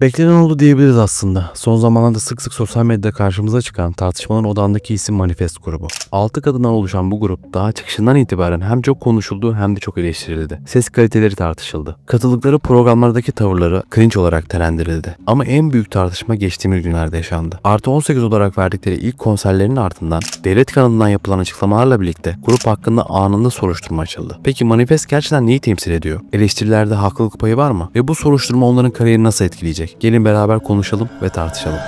Beklenen oldu diyebiliriz aslında. Son zamanlarda sık sık sosyal medyada karşımıza çıkan tartışmaların odağındaki isim Manifest grubu. 6 kadından oluşan bu grup daha çıkışından itibaren hem çok konuşuldu hem de çok eleştirildi. Ses kaliteleri tartışıldı. Katıldıkları programlardaki tavırları cringe olarak terendirildi. Ama en büyük tartışma geçtiğimiz günlerde yaşandı. Artı 18 olarak verdikleri ilk konserlerinin ardından devlet kanalından yapılan açıklamalarla birlikte grup hakkında anında soruşturma açıldı. Peki Manifest gerçekten neyi temsil ediyor? Eleştirilerde haklılık payı var mı? Ve bu soruşturma onların kariyerini nasıl etkileyecek? Gelin beraber konuşalım ve tartışalım.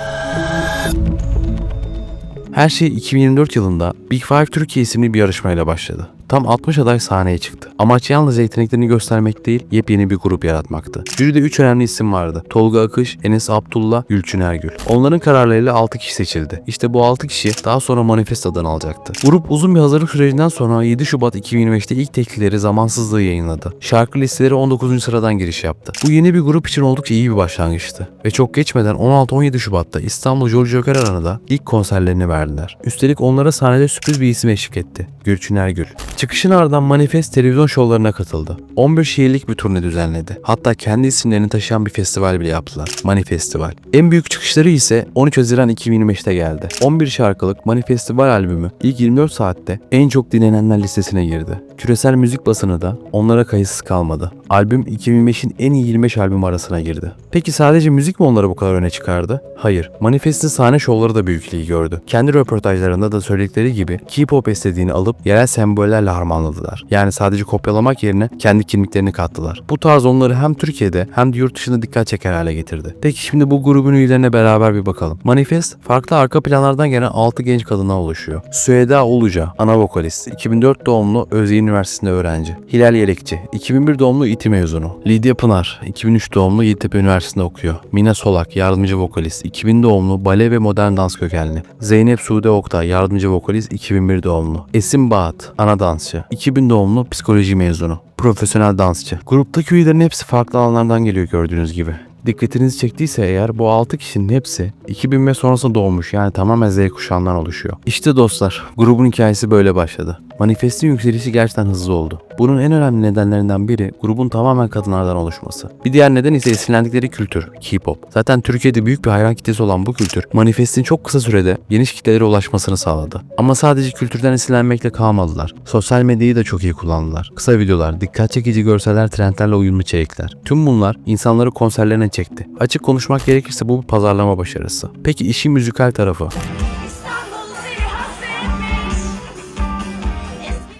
Her şey 2024 yılında Big Five Türkiye isimli bir yarışmayla başladı. Tam 60 aday sahneye çıktı. Amaç yalnız yeteneklerini göstermek değil, yepyeni bir grup yaratmaktı. Jüride 3 önemli isim vardı. Tolga Akış, Enes Abdullah, Gülçin Ergül. Onların kararlarıyla 6 kişi seçildi. İşte bu 6 kişi daha sonra Manifest adını alacaktı. Grup uzun bir hazırlık sürecinden sonra 7 Şubat 2025'te ilk teklifleri Zamansızlığı yayınladı. Şarkı listeleri 19. sıradan giriş yaptı. Bu yeni bir grup için oldukça iyi bir başlangıçtı. Ve çok geçmeden 16-17 Şubat'ta İstanbul George Joker Arena'da ilk konserlerini verdiler. Üstelik onlara sahnede sürpriz bir isim eşlik etti. Gülçin Ergül. Çıkışın ardından Manifest televizyon şovlarına katıldı. 11 şehirlik bir turne düzenledi. Hatta kendi isimlerini taşıyan bir festival bile yaptılar. Manifestival. En büyük çıkışları ise 13 Haziran 2025'te geldi. 11 şarkılık Manifestival albümü ilk 24 saatte en çok dinlenenler listesine girdi. Küresel müzik basını da onlara kayıtsız kalmadı. Albüm 2025'in en iyi 25 albüm arasına girdi. Peki sadece müzik mi onları bu kadar öne çıkardı? Hayır. Manifest'in sahne şovları da büyük gördü. Kendi röportajlarında da söyledikleri gibi K-pop estetiğini alıp yerel sembollerle harmanladılar. Yani sadece kopyalamak yerine kendi kimliklerini kattılar. Bu tarz onları hem Türkiye'de hem de yurt dışında dikkat çeker hale getirdi. Peki şimdi bu grubun üyelerine beraber bir bakalım. Manifest farklı arka planlardan gelen 6 genç kadına oluşuyor. Süheda Uluca, ana vokalist, 2004 doğumlu Özyeğin Üniversitesi'nde öğrenci. Hilal Yelekçi, 2001 doğumlu İTİ mezunu. Lidya Pınar, 2003 doğumlu Yeditepe Üniversitesi'nde okuyor. Mina Solak, yardımcı vokalist, 2000 doğumlu bale ve modern dans kökenli. Zeynep Sude Oktay, yardımcı vokalist, 2001 doğumlu. Esin Bağat, ana dansçı, 2000 doğumlu psikoloji mezunu. Profesyonel dansçı. Gruptaki üyelerin hepsi farklı alanlardan geliyor gördüğünüz gibi. Dikkatinizi çektiyse eğer bu 6 kişinin hepsi 2000 ve sonrasında doğmuş yani tamamen Z kuşağından oluşuyor. İşte dostlar grubun hikayesi böyle başladı. Manifestin yükselişi gerçekten hızlı oldu. Bunun en önemli nedenlerinden biri grubun tamamen kadınlardan oluşması. Bir diğer neden ise esinlendikleri kültür, K-pop. Zaten Türkiye'de büyük bir hayran kitlesi olan bu kültür, Manifest'in çok kısa sürede geniş kitlelere ulaşmasını sağladı. Ama sadece kültürden esinlenmekle kalmadılar. Sosyal medyayı da çok iyi kullandılar. Kısa videolar, dikkat çekici görseller, trendlerle uyumlu içerikler. Tüm bunlar insanları konserlerine çekti. Açık konuşmak gerekirse bu bir pazarlama başarısı. Peki işin müzikal tarafı?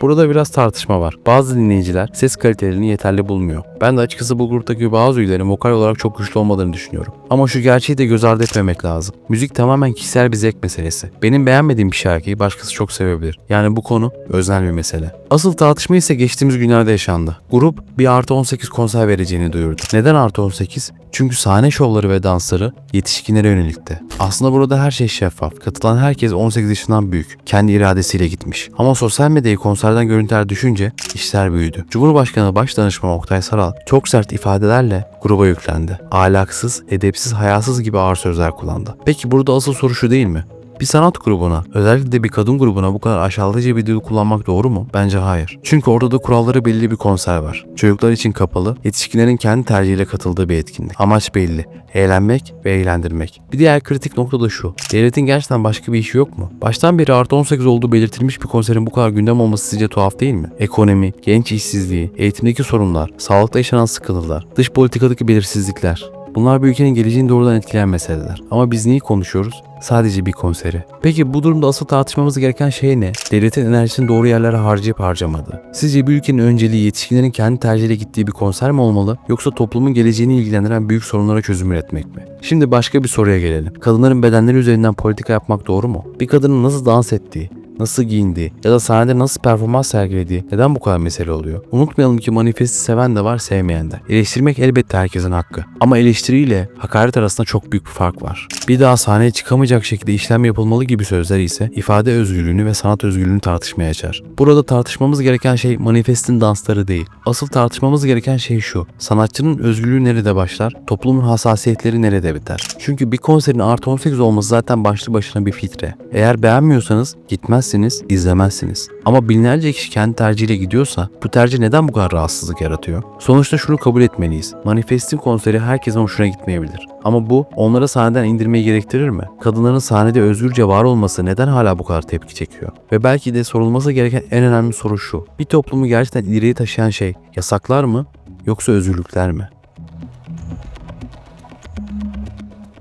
Burada biraz tartışma var. Bazı dinleyiciler ses kalitelerini yeterli bulmuyor. Ben de açıkçası bu gruptaki bazı üyelerin vokal olarak çok güçlü olmadığını düşünüyorum. Ama şu gerçeği de göz ardı etmemek lazım. Müzik tamamen kişisel bir zevk meselesi. Benim beğenmediğim bir şarkıyı başkası çok sevebilir. Yani bu konu özel bir mesele. Asıl tartışma ise geçtiğimiz günlerde yaşandı. Grup bir artı 18 konser vereceğini duyurdu. Neden artı 18? Çünkü sahne şovları ve dansları yetişkinlere yönelikti. Aslında burada her şey şeffaf. Katılan herkes 18 yaşından büyük. Kendi iradesiyle gitmiş. Ama sosyal medyayı konserden görüntüler düşünce işler büyüdü. Cumhurbaşkanı Başdanışmanı Oktay Saral çok sert ifadelerle gruba yüklendi. Ahlaksız, edepsiz, hayasız gibi ağır sözler kullandı. Peki burada asıl soru şu değil mi? Bir sanat grubuna, özellikle de bir kadın grubuna bu kadar aşağılayıcı bir dil kullanmak doğru mu? Bence hayır. Çünkü orada da kuralları belli bir konser var. Çocuklar için kapalı, yetişkinlerin kendi tercihiyle katıldığı bir etkinlik. Amaç belli. Eğlenmek ve eğlendirmek. Bir diğer kritik nokta da şu. Devletin gerçekten başka bir işi yok mu? Baştan beri artı 18 olduğu belirtilmiş bir konserin bu kadar gündem olması sizce tuhaf değil mi? Ekonomi, genç işsizliği, eğitimdeki sorunlar, sağlıkta yaşanan sıkıntılar, dış politikadaki belirsizlikler, Bunlar bir ülkenin geleceğini doğrudan etkileyen meseleler. Ama biz neyi konuşuyoruz? Sadece bir konseri. Peki bu durumda asıl tartışmamız gereken şey ne? Devletin enerjisini doğru yerlere harcayıp harcamadığı. Sizce bir ülkenin önceliği yetişkinlerin kendi tercihiyle gittiği bir konser mi olmalı? Yoksa toplumun geleceğini ilgilendiren büyük sorunlara çözüm üretmek mi? Şimdi başka bir soruya gelelim. Kadınların bedenleri üzerinden politika yapmak doğru mu? Bir kadının nasıl dans ettiği, nasıl giyindiği ya da sahnede nasıl performans sergilediği neden bu kadar mesele oluyor? Unutmayalım ki manifesti seven de var sevmeyen de. Eleştirmek elbette herkesin hakkı. Ama eleştiriyle hakaret arasında çok büyük bir fark var. Bir daha sahneye çıkamayacak şekilde işlem yapılmalı gibi sözler ise ifade özgürlüğünü ve sanat özgürlüğünü tartışmaya açar. Burada tartışmamız gereken şey manifestin dansları değil. Asıl tartışmamız gereken şey şu. Sanatçının özgürlüğü nerede başlar? Toplumun hassasiyetleri nerede biter? Çünkü bir konserin artı 18 olması zaten başlı başına bir filtre. Eğer beğenmiyorsanız gitmez gitmezsiniz, izlemezsiniz. Ama binlerce kişi kendi tercihiyle gidiyorsa bu tercih neden bu kadar rahatsızlık yaratıyor? Sonuçta şunu kabul etmeliyiz. Manifest'in konseri herkesin hoşuna gitmeyebilir. Ama bu onlara sahneden indirmeyi gerektirir mi? Kadınların sahnede özgürce var olması neden hala bu kadar tepki çekiyor? Ve belki de sorulması gereken en önemli soru şu. Bir toplumu gerçekten ileriye taşıyan şey yasaklar mı yoksa özgürlükler mi?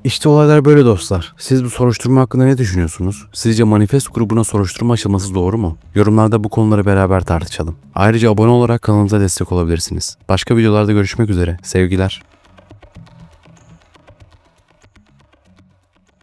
İşte olaylar böyle dostlar. Siz bu soruşturma hakkında ne düşünüyorsunuz? Sizce Manifest grubuna soruşturma açılması doğru mu? Yorumlarda bu konuları beraber tartışalım. Ayrıca abone olarak kanalımıza destek olabilirsiniz. Başka videolarda görüşmek üzere. Sevgiler.